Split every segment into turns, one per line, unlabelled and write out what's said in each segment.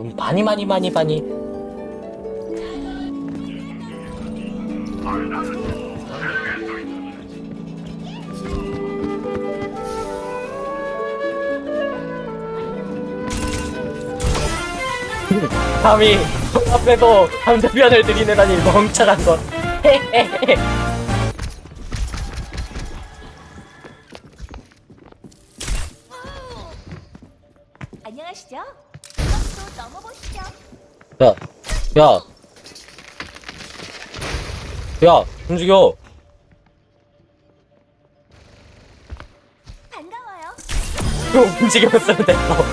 음, 많이 많이 많이 많이 감히 앞에서 상대편을 들이내다니 멍청한 것
안녕하시죠? 넘어보시죠.
야, 야, 야, 움직여.
반가워요.
형 움직였으면 됐어.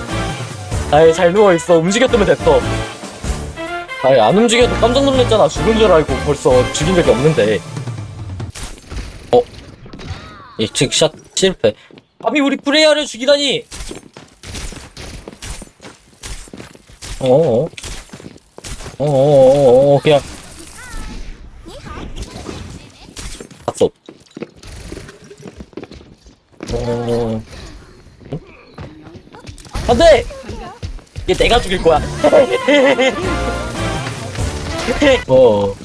아이, 잘 누워 있어. 움직였으면 됐어. 아이, 안 움직여도 깜짝 놀랐잖아. 죽은 줄 알고 벌써 죽인 적이 없는데. 어? 이 즉샷 실패. 아니, 우리 프레이야를 죽이다니! 어어. 어어어어, 그냥. 봤어. 어. 안 돼! 얘 내가 죽일 거야. 어.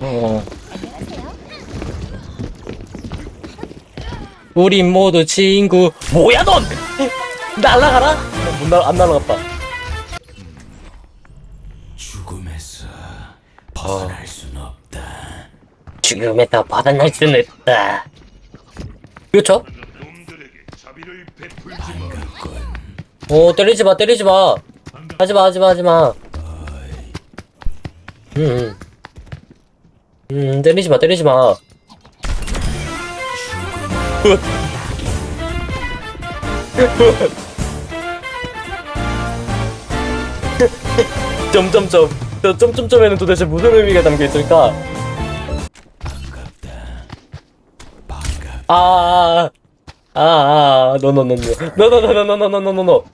어. 우리 모두 친구. 뭐야, 넌! 날라가라? 어, 못 날, 안 날아갔다.
죽음에서 벗어날 순 없다.
죽음에다 받아날 수는 없다. 그렇죠? 오, 때리지 마, 때리지 마. 하지 마, 하지 마, 하지 마. 음, 음, 음, 때리지 마, 때리지 마. 점점점. 저 점점점에는 도대체 무슨 의미가 담겨 있을까? 아, 아, 아, 노노노노, 노노노노노노노노노 노,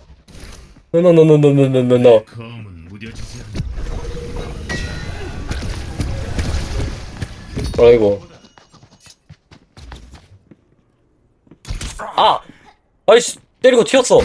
노노노노노노노노.
검은 무뎌지지 않는
아이고. 아, 아이씨, 때리고 튀었어.